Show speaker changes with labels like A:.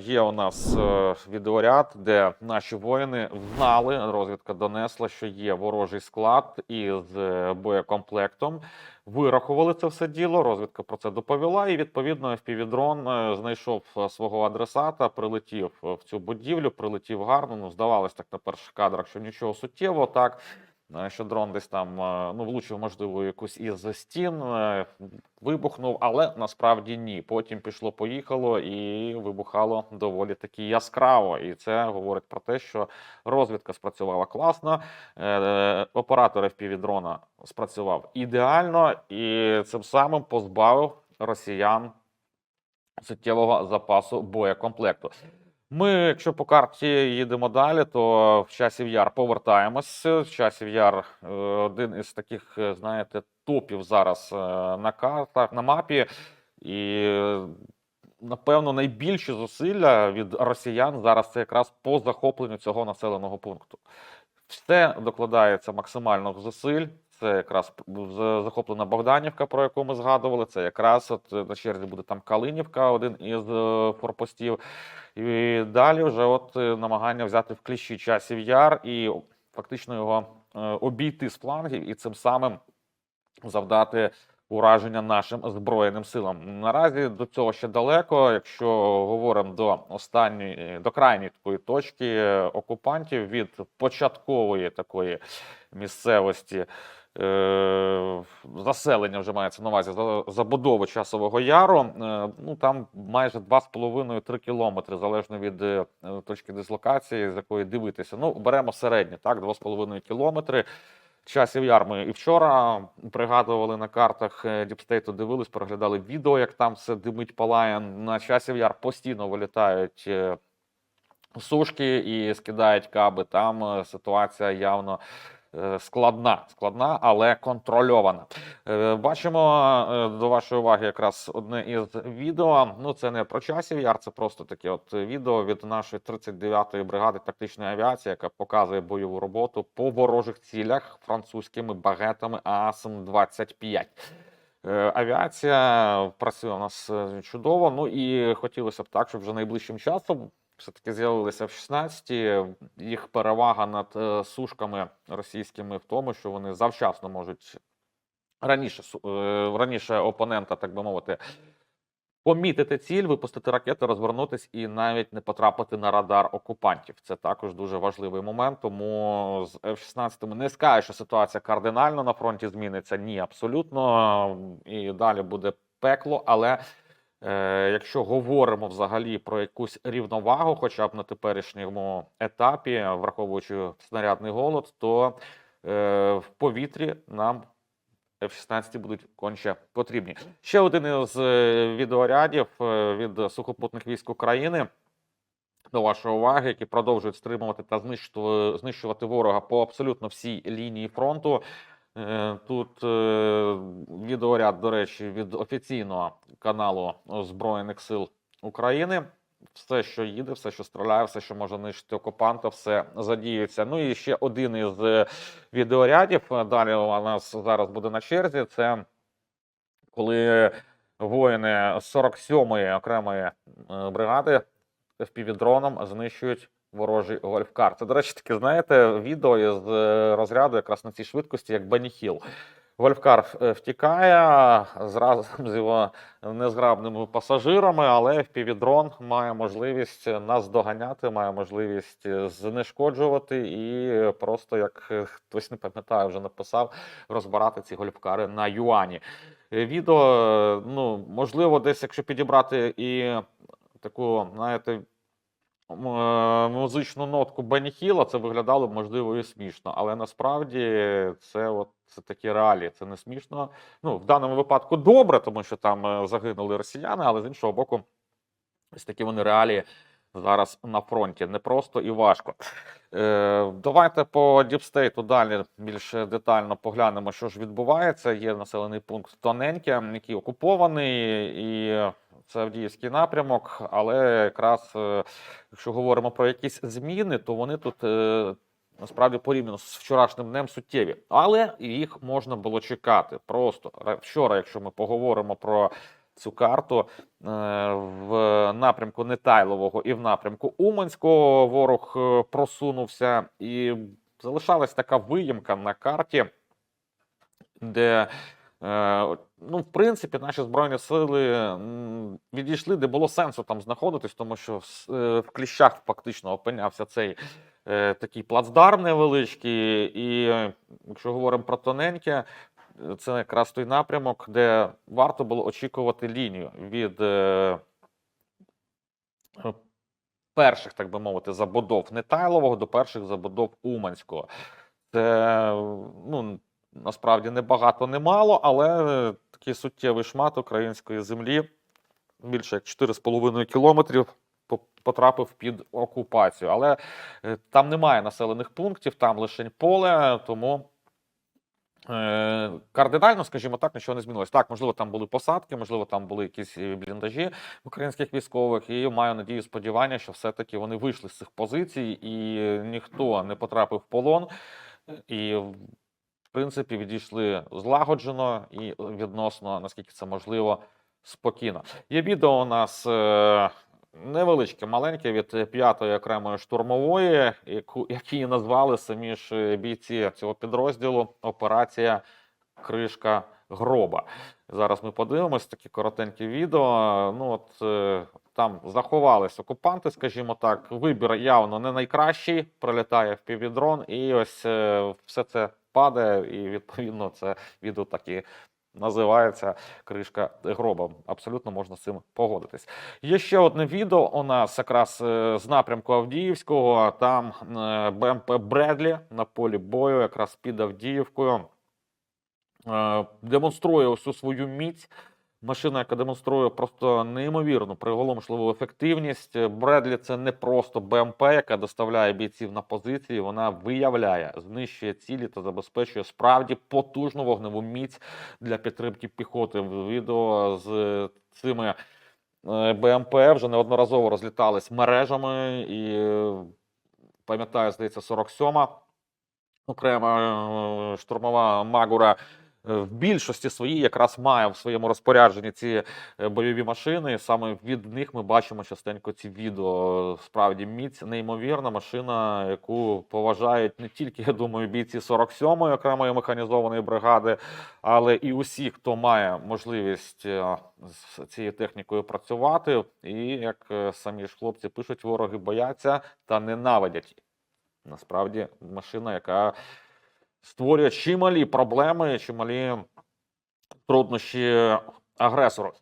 A: Є у нас е, відеоряд, де наші воїни знали, розвідка донесла, що є ворожий склад із е, боєкомплектом. Вирахували це все діло. Розвідка про це доповіла, і відповідно FPV-дрон е, знайшов свого адресата, прилетів в цю будівлю, прилетів гарно. Ну, здавалось так на перших кадрах, що нічого суттєвого. Так що дрон десь там е, ну влучив, можливо, якусь із стін, е, вибухнув, але насправді ні. Потім пішло, поїхало і вибухало доволі таки яскраво. І це говорить про те, що розвідка спрацювала класно. е, Оператор FPV-дрона спрацював ідеально і цим самим позбавив росіян суттєвого запасу боєкомплекту. Ми, якщо по карті їдемо далі, то в часів яр повертаємось. В часів яр е, один із таких, е, знаєте, топів зараз е, на картах, на мапі. І напевно найбільші зусилля від росіян зараз це якраз по захопленню цього населеного пункту. Все докладається максимально зусиль. Це якраз захоплена Богданівка, про яку ми згадували. Це якраз от е, на черзі буде там Калинівка, один із е, форпостів. І далі вже от е, намагання взяти в кліщі часів яр і фактично його обійти з флангів і цим самим завдати ураження нашим збройним силам. Наразі до цього ще далеко. Якщо говоримо до останньої, до крайньої такої точки окупантів від початкової такої місцевості. Е, Заселення вже мається на увазі за- забудови часового яру. е, Ну там майже 2,5-3 кілометри, залежно від е, точки дислокації, з якої дивитися. Ну, беремо середнє, так, 2,5 кілометри. Часів яр ми і вчора пригадували на картах Діпстейту, дивились, переглядали відео, як там все димить палає. На часів яр постійно вилітають сушки і скидають каби. Там ситуація явно складна, складна, але контрольована. Е, Бачимо е, до вашої уваги якраз одне із відео. Ну, це не про часів яр, це просто таке от відео від нашої 39-ї бригади тактичної авіації, яка показує бойову роботу по ворожих цілях французькими багетами АСМ-25. Е, Авіація працює у нас е, чудово. Ну і хотілося б так, щоб вже найближчим часом все-таки з'явилися в 16 Їх перевага над е, сушками російськими в тому, що вони завчасно можуть раніше, е, раніше опонента, так би мовити, помітити ціль, випустити ракети, розвернутись і навіть не потрапити на радар окупантів. Це також дуже важливий момент. Тому з F-16 не скажу, що ситуація кардинально на фронті зміниться. Ні, абсолютно. І далі буде пекло, але. Е, якщо говоримо взагалі про якусь рівновагу, хоча б на теперішньому етапі, враховуючи снарядний голод, то е, в повітрі нам F-16 будуть конче потрібні. Ще один із е, відеорядів від сухопутних військ України. До вашої уваги, які продовжують стримувати та знищувати ворога по абсолютно всій лінії фронту. Е, Тут е, відеоряд, до речі, від офіційного каналу Збройних сил України. Все, що їде, все, що стріляє, все, що може нищити окупанта, все задіюється. Ну і ще один із е, відеорядів. Далі у нас зараз буде на черзі. Це коли воїни 47-ї окремої бригади FPV-дроном знищують ворожий гольфкар. Це, до речі, таке, знаєте, відео із е, розряду якраз на цій швидкості, як Бенні Хіл. Гольфкар е, втікає зразу з його незграбними пасажирами, але FPV-дрон має можливість нас доганяти, має можливість е, знешкоджувати і просто, як хтось не пам'ятає, вже написав, розбирати ці гольфкари на юані. Відео, ну, можливо, десь, якщо підібрати і таку, знаєте, музичну нотку Бенні це виглядало можливо і смішно, але насправді це от це такі реалії, це не смішно. Ну, в даному випадку добре, тому що там е, загинули росіяни, але з іншого боку, ось такі вони реалії зараз на фронті. Непросто і важко. Е, давайте по Діпстейту далі більш детально поглянемо, що ж відбувається. Є населений пункт Тоненьке, який окупований, і це Авдіївський напрямок. Але якраз е, якщо говоримо про якісь зміни, то вони тут. е, Насправді порівняно з вчорашнім днем суттєві, але їх можна було чекати. Просто вчора, якщо ми поговоримо про цю карту е, в напрямку Нетайлового і в напрямку Уманського. Ворог просунувся, і залишалась така виїмка на карті, де. Ну, в принципі, наші збройні сили відійшли, де було сенсу там знаходитись, тому що с- е, в кліщах фактично опинявся цей е, такий плацдарм невеличкий. І якщо говоримо про тоненьке, це якраз той напрямок, де варто було очікувати лінію від е, перших, так би мовити, забудов Нетайлового до перших забудов Уманського. Це ну, насправді не багато, не мало, але такий суттєвий шмат української землі, більше як 4,5 кілометрів, потрапив під окупацію. Але е, там немає населених пунктів, там лише поле, тому. Е, Кардинально, скажімо так, нічого не змінилось. Так, можливо, там були посадки, можливо, там були якісь е, бліндажі українських військових, і маю надію, сподівання, що все-таки вони вийшли з цих позицій, і ніхто не потрапив в полон, і принципі відійшли злагоджено і відносно, наскільки це можливо, спокійно. Є відео у нас. е, Невеличке, маленьке від е, п'ятої окремої штурмової, яку які назвали самі ж е, бійці цього підрозділу Операція Кришка Гроба. Зараз ми подивимось такі коротенькі відео. Ну от е, там заховались окупанти, скажімо так. Вибір явно не найкращий. Прилітає в півдрон, і ось е, все це падає, і відповідно це відео так і називається кришка гроба. Абсолютно можна з цим погодитись. Є ще одне відео у нас якраз е, з напрямку Авдіївського. Там е, БМП Бредлі на полі бою, якраз під Авдіївкою. е, Демонструє усю свою міць. Машина, яка демонструє просто неймовірну приголомшливу ефективність. Бредлі це не просто БМП, яка доставляє бійців на позиції. Вона виявляє, знищує цілі та забезпечує справді потужну вогневу міць для підтримки піхоти. Відео з цими е, БМП вже неодноразово розлітались мережами, і е, пам'ятаю, здається, 47-ма окрема е, штурмова Магура. Е, В більшості своїй якраз має в своєму розпорядженні ці е, бойові машини. Саме від них ми бачимо частенько ці відео. Справді міць неймовірна машина, яку поважають не тільки, я думаю, бійці 47-ї окремої механізованої бригади, але і усі, хто має можливість е, з цією технікою працювати. І як самі ж хлопці пишуть, вороги бояться та ненавидять. Насправді, машина, яка створює чималі проблеми, чималі труднощі агресору.